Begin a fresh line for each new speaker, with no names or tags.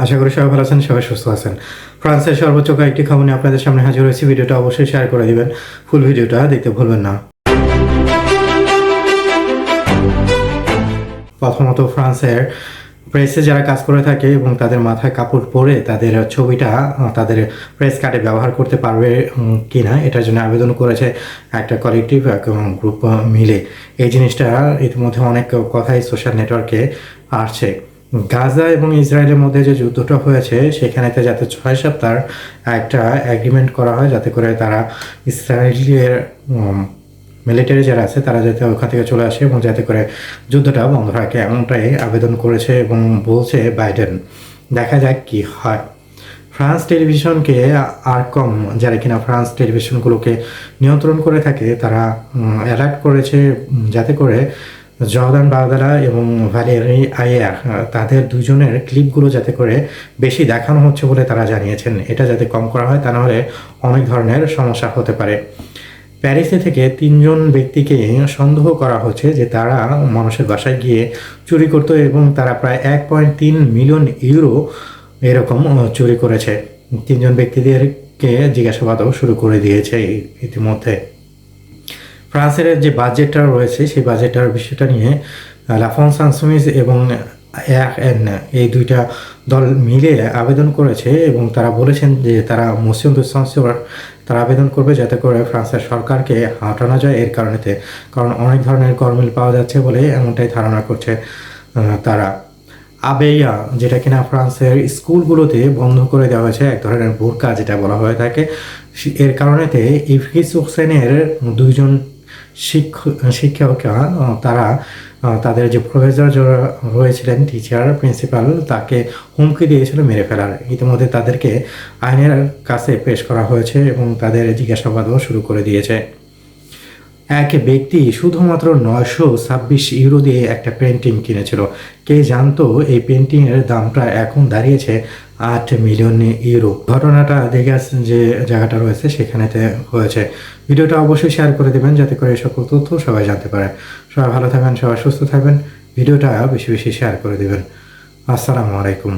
আশা করি সবাই ভালো আছেন সবাই সুস্থ আছেন। ফ্রান্সের সর্বোচ্চ কয়েকটি খবর নিয়ে আপনাদের সামনে হাজির হয়েছি। ভিডিওটা অবশ্যই শেয়ার করে দিবেন। ফুল ভিডিওটা দেখতে ভুলবেন না। প্রথমত ফ্রান্সের প্রেসে যারা কাজ করে থাকে এবং তাদের মাথায় কাপড় পরে তাদের ছবিটা তাদের প্রেস কার্ডে ব্যবহার করতে পারবে উম, কিনা এটার জন্য আবেদন করেছে একটা কালেকটিভ গ্রুপ মিলে। এই জিনিসটা ইতিমধ্যে অনেক কথাই সোশ্যাল নেটওয়ার্কে আসছে। গাজা এবং ইসরায়েলের মধ্যে যে যুদ্ধটা হয়েছে সেখানেতে যাতে ছয় সপ্তাহ একটা অ্যাগ্রিমেন্ট করা হয়, যাতে করে তারা ইসরায়েলের মিলিটারি যারা আছে, তারা যাতে ওখান থেকে চলে আসে এবং যাতে করে যুদ্ধটা বন্ধ রাখে এমনটাই আবেদন করেছে এবং বলছে বাইডেন দেখা যাক কি হয়। ফ্রান্স টেলিভিশনকে আর কম যারা কিনা ফ্রান্স টেলিভিশনগুলোকে নিয়ন্ত্রণ করে থাকে, তারা অ্যালার্ট করেছে যাতে করে জর্দান বাগদারা এবং ভ্যালেরি আইয়ার তাদের দুজনের ক্লিপগুলো যাতে করে বেশি দেখানো হচ্ছে বলে তারা জানিয়েছেন। এটা যাতে কম করা হয় তা নাহলে অনেক ধরনের সমস্যা হতে পারে। প্যারিসে থেকে তিনজন ব্যক্তিকে সন্দেহ করা হচ্ছে যে তারা মানুষের বাসায় গিয়ে চুরি করতো এবং তারা প্রায় এক পয়েন্ট তিন মিলিয়ন ইউরো এরকম চুরি করেছে। তিনজন ব্যক্তিদেরকে জিজ্ঞাসাবাদও শুরু করে দিয়েছে ইতিমধ্যে। ফ্রান্সের যে বাজেটটা রয়েছে, সেই বাজেটটার বিষয়টা নিয়ে লাফন সানসুমিজ এবং এন এই দুইটা দল মিলে আবেদন করেছে এবং তারা বলেছেন যে তারা মোশন দু তারা আবেদন করবে যাতে করে ফ্রান্সের সরকারকে হাঁটানো যায় এর কারণেতে। কারণ অনেক ধরনের গরমিল পাওয়া যাচ্ছে বলে এমনটাই ধারণা করছে তারা। আবেইয়া যেটা কিনা ফ্রান্সের স্কুলগুলোতে বন্ধ করে দেওয়া হয়েছে, এক ধরনের বোরকা যেটা বলা হয়ে থাকে এর কারণেতে ইফরিস হোসেনের দুইজন শিক্ষক শিক্ষকরা তারা তাদের যে প্রফেসর যারা রয়েছিলেন টিচার প্রিন্সিপাল তাকে হুমকি দিয়েছিল মেরে ফেলার। ইতিমধ্যে তাদেরকে আইনের কাছে পেশ করা হয়েছে এবং তাদের জিজ্ঞাসাবাদও শুরু করে দিয়েছে। এক ব্যক্তি শুধুমাত্র নয়শো ছাব্বিশ ইউরো দিয়ে একটা পেন্টিং কিনেছিল। কে জানতো এই পেন্টিংয়ের দামটা এখন দাঁড়িয়েছে আট মিলিয়ন ইউরো ঘটনাটা দেগাস যে জায়গাটা রয়েছে সেখানেতে হয়েছে। ভিডিওটা অবশ্যই শেয়ার করে দেবেন যাতে করে সকল তথ্য সবাই জানতে পারে। সবাই ভালো থাকবেন, সবাই সুস্থ থাকবেন। ভিডিওটা বেশি বেশি শেয়ার করে দেবেন। আসসালামু আলাইকুম।